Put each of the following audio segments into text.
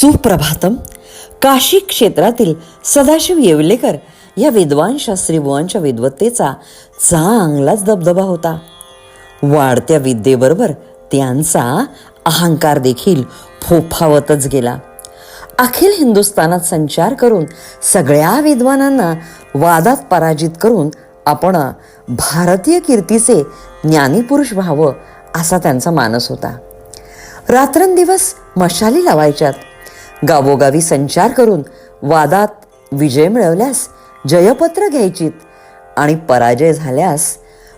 सुप्रभातम. काशी क्षेत्रातील सदाशिव येवलेकर या विद्वान शास्त्री बुवांच्या विद्वत्तेचा चांगलाच दबदबा होता. वाढत्या विद्येबरोबर त्यांचा अहंकार देखील फोफावतच गेला. अखिल हिंदुस्थानात संचार करून सगळ्या विद्वानांना वादात पराजित करून आपण भारतीय कीर्तीचे ज्ञानीपुरुष व्हावं असा त्यांचा मानस होता. रात्रंदिवस मशाली लावायच्यात. गावोगावी संचार करून वादात विजय मिळवल्यास जयपत्र घ्यायचीत आणि पराजय झाल्यास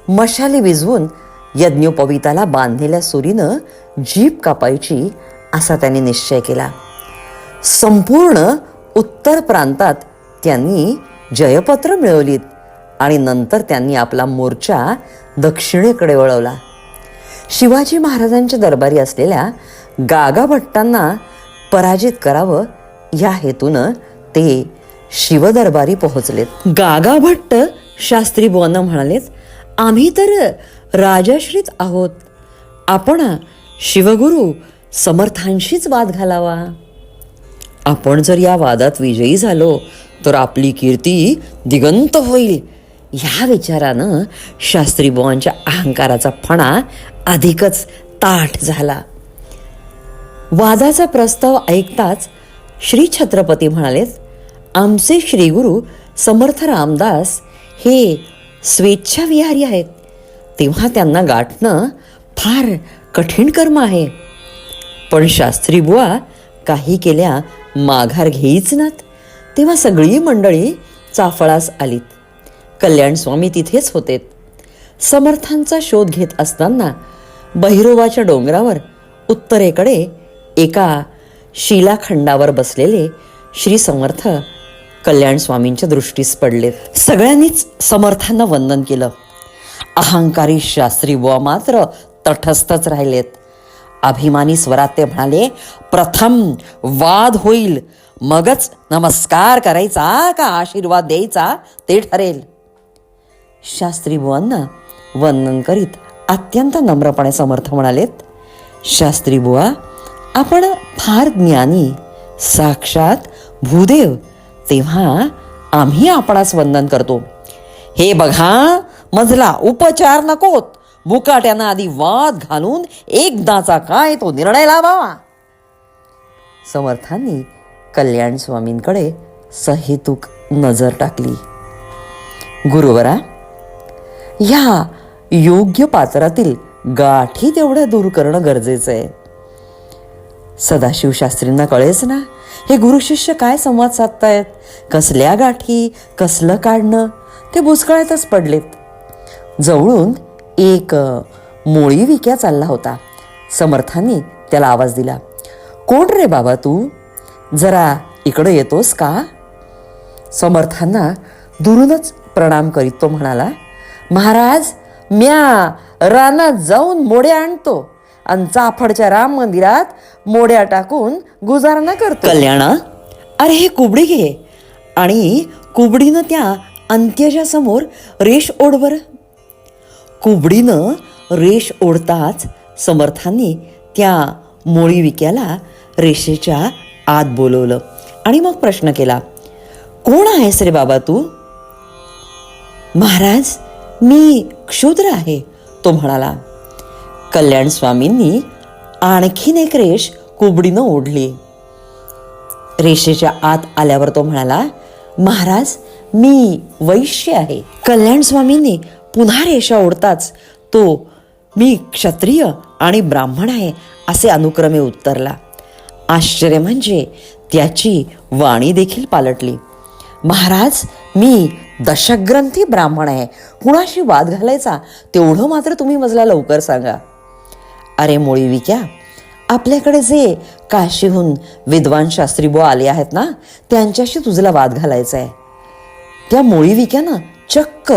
मशाली विजवून यज्ञोपविताला बांधलेल्या सुरीनं जीप कापायची असा त्यांनी निश्चय केला. संपूर्ण उत्तर प्रांतात त्यांनी जयपत्र मिळवलीत आणि नंतर त्यांनी आपला मोर्चा दक्षिणेकडे वळवला. शिवाजी महाराजांच्या दरबारी असलेल्या गागाभट्टांना पराजित करावं या हेतूनं ते शिवदरबारी पोहोचलेत. गागा भट्ट शास्त्री बुवांना म्हणालेत आम्ही तर राजाश्रीत आहोत. आपण शिवगुरु समर्थांशीच वाद घालावा. आपण जर या वादात विजयी झालो तर आपली कीर्ती दिगंत होईल. ह्या विचारानं शास्त्री बुवांच्या अहंकाराचा फणा अधिकच ताठ झाला. वादाचा प्रस्ताव ऐकताच श्री छत्रपती म्हणालेत आमचे श्रीगुरु समर्थ रामदास हे स्वेच्छाविहारी आहेत. तेव्हा त्यांना गाठणं फार कठीण कर्म आहे. पण शास्त्री बुवा काही केल्या माघार घेईच नात. तेव्हा सगळी मंडळी चाफळास आलीत. कल्याण स्वामी तिथेच होते समर्थांचा शोध घेत असताना बहिरोबाच्या डोंगरावर उत्तरेकडे एका शिलाखंडावर बसलेले श्री समर्थ कल्याण स्वामींच्या दृष्टीस पडले सगळ्यांनीच समर्थांना वंदन केलं. अहंकारी शास्त्री बुवा मात्र तटस्थच राहिलेत. अभिमानी स्वरात ते म्हणाले प्रथम वाद होईल मगच नमस्कार करायचा का आशीर्वाद द्यायचा ते ठरेल. शास्त्री बुवांना वंदन करीत अत्यंत नम्रपणे समर्थ म्हणालेत शास्त्री बुवा आपण फार ज्ञानी साक्षात भूदेव तेव्हा आम्ही आपणास वंदन करतो. हे बघा मजला उपचार नकोत. मुकाट्यानं आधी वाद घालून एकदाचा काय तो निर्णय लावावा? समर्थांनी कल्याण स्वामींकडे सहेतुक नजर टाकली. गुरुवरा ह्या योग्य पात्रातील गाठी तेवढ्या दूर करणं गरजेचं आहे. सदाशिवशास्त्रींना कळेच ना. हे गुरु शिष्य काय संवाद साधतायत? कसल्या गाठी? कसलं काढणं? ते बुचकळ्यातच पडलेत. जवळून एक मोळी विक्या चालला होता. समर्थांनी त्याला आवाज दिला कोण रे बाबा तू? जरा इकडं येतोस का? समर्थांना दुरूनच प्रणाम करीत तो म्हणाला महाराज म्या रानात जाऊन मोडे आणतो. आणि चाफडच्या राम मंदिरात मोड्या टाकून गुजारणा करतो. कल्याणा अरे हे कुबडी घे. आणि कुबडीनं त्या अंत्यच्या समोर रेष ओढ बरं. कुबडीनं रेष ओढताच समर्थांनी त्या मोळी विक्याला रेषेच्या आत बोलवलं. आणि मग प्रश्न केला कोण आहेस रे बाबा तू? महाराज मी क्षुद्र आहे तो म्हणाला. कल्याण स्वामींनी आणखीन एक रेष कुबडीनं ओढली. रेषेच्या आत आल्यावर तो म्हणाला महाराज मी वैश्य आहे. कल्याण स्वामींनी पुन्हा रेषा ओढताच तो मी क्षत्रिय आणि ब्राह्मण आहे असे अनुक्रमे उत्तरला. आश्चर्य म्हणजे त्याची वाणी देखील पालटली. महाराज मी दशग्रंथी ब्राह्मण आहे. कुणाशी वाद घालायचा तेवढं मात्र तुम्ही मजला लवकर सांगा. अरे मुळी विक्या आपल्याकडे जे काशीहून विद्वान शास्त्री बो आले आहेत ना त्यांच्याशी तुझला वाद घालायचा आहे त्या मोळीविक्यानं चक्क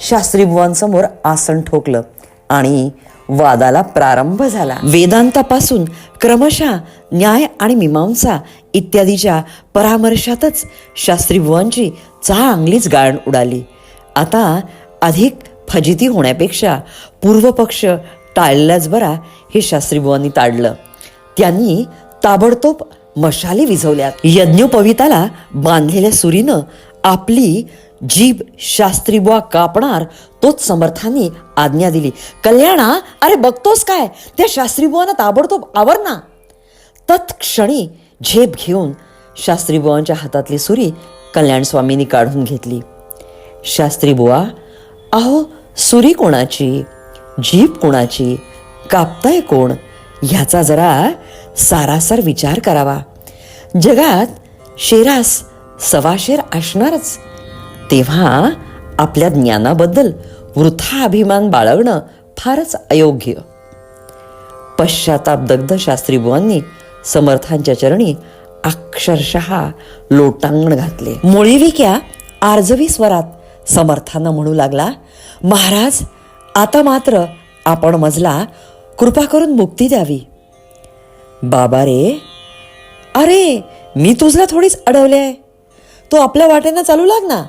शास्त्री बुवांसमोर आसन ठोकलं आणि वादाला प्रारंभ झाला. वेदांतापासून क्रमशः न्याय आणि मीमांसा इत्यादीच्या परामर्शातच शास्त्री बुवांची चांगलीच गाळण उडाली. आता अधिक फजिती होण्यापेक्षा पूर्वपक्ष टाळल्याच बरा हे शास्त्रीबुवांनी ताडलं. त्यांनी ताबडतोब मशाली विझवल्यात यज्ञोपविताला बांधलेल्या सुरीनं आपली जीभ शास्त्रीबुवा कापणार तोच समर्थांनी आज्ञा दिली. कल्याणा अरे बघतोस काय? त्या शास्त्रीबुवांना ताबडतोब आवर ना. तत्क्षणी झेप घेऊन शास्त्रीबुवांच्या हातातली सुरी कल्याण स्वामींनी काढून घेतली. शास्त्री बुवा अहो सुरी कोणाची? जीप कोणाची? कापताय कोण? ह्याचा जरा सारासार विचार करावा. जगात शेरास सवाशेर असणारच. तेव्हा आपल्या ज्ञानाबद्दल वृथा अभिमान बाळगणं फारच अयोग्य. पश्चाताप शास्त्री बुवांनी समर्थांच्या चरणी अक्षरशः लोटांगण घातले. मुळीविक्या आर्जवी स्वरात समर्थांना म्हणू लागला महाराज आता मात्र आपण मजला कृपा करून मुक्ती द्यावी. बाबा रे अरे मी तुझला थोडीच अडवले आहे. तू आपल्या वाटेनं चालू लाग ना.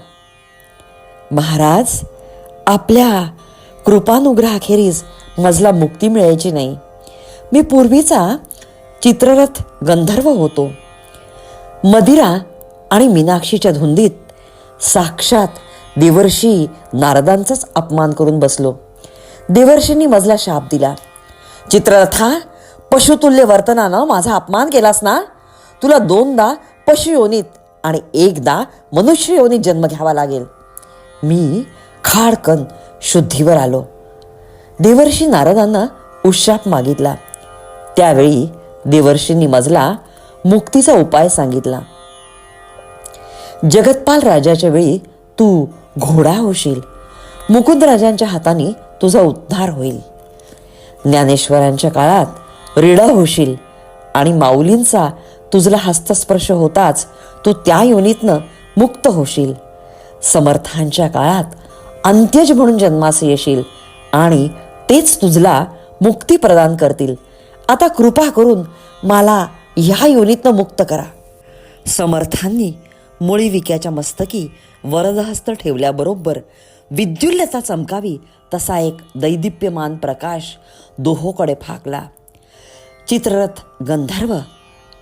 महाराज आपल्या कृपानुग्रहाखेरीज मजला मुक्ती मिळायची नाही. मी पूर्वीचा चित्ररथ गंधर्व होतो. मदिरा आणि मीनाक्षीच्या धुंदीत साक्षात देवर्षी नारदांचाच अपमान करून बसलो. देवर्षींनी मजला शाप दिला. चित्ररथा पशुतुल्य वर्तनानं माझा अपमान केलास ना? तुला दोनदा पशुयोनीत आणि एकदा मनुष्य योनीत जन्म घ्यावा लागेल. मी खाडकन शुद्धीवर आलो. देवर्षी नारदांना उशाप मागितला. त्यावेळी देवर्षींनी मजला मुक्तीचा उपाय सांगितला. जगतपाल राजाच्या वेळी तू घोडा होशील. मुकुंदराजांच्या हाताने तुझा उद्धार होईल. ज्ञानेश्वरांच्या काळात रेडा होशील आणि माऊलींचा तुझला हस्तस्पर्श होताच तू त्या योनीतनं मुक्त होशील. समर्थांच्या काळात अंत्यज म्हणून जन्मास येशील आणि तेच तुझला मुक्ती प्रदान करतील. आता कृपा करून मला ह्या योनीतनं मुक्त करा. समर्थांनी मुळी विक्याच्या मस्तकी वरदहस्त ठेवल्याबरोबर विद्युल्यता चमकावी तसा एक दैदिप्यमान प्रकाश दोहोकडे फाकला. चित्ररथ गंधर्व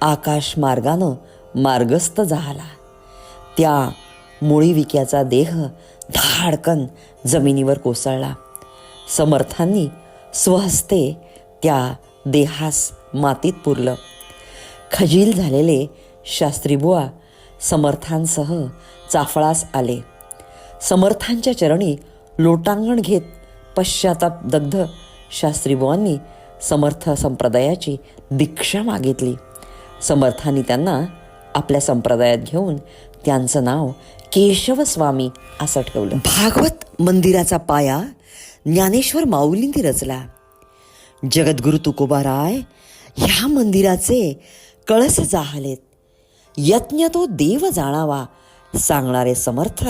आकाश मार्गानं मार्गस्थ झाला. त्या मुळीविक्याचा देह धाडकन जमिनीवर कोसळला. समर्थांनी स्वहस्ते त्या देहास मातीत पुरलं. खजील झालेले शास्त्रीबुवा समर्थांसह चाफळास आले. समर्थांच्या चरणी लोटांगण घेत पश्चाताप दग्ध शास्त्रीबुवांनी समर्थ संप्रदायाची दीक्षा मागितली. समर्थांनी त्यांना आपल्या संप्रदायात घेऊन त्यांचं नाव केशवस्वामी असं ठेवलं. भागवत मंदिराचा पाया ज्ञानेश्वर माऊलींनी रचला. जगद्गुरु तुकोबाराय ह्या मंदिराचे कळस जाहलेत. यज्ञ तो देव जाणावा सांगणारे समर्थ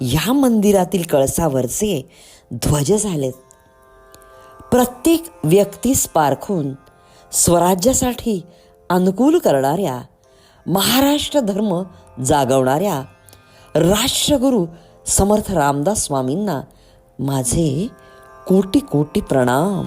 ह्या मंदिरातील कळसावरचे ध्वज झालेत. प्रत्येक व्यक्तीस पारखून स्वराज्यासाठी अनुकूल करणाऱ्या महाराष्ट्र धर्म जागवणाऱ्या राष्ट्रगुरू समर्थ रामदास स्वामींना माझे कोटी कोटी प्रणाम.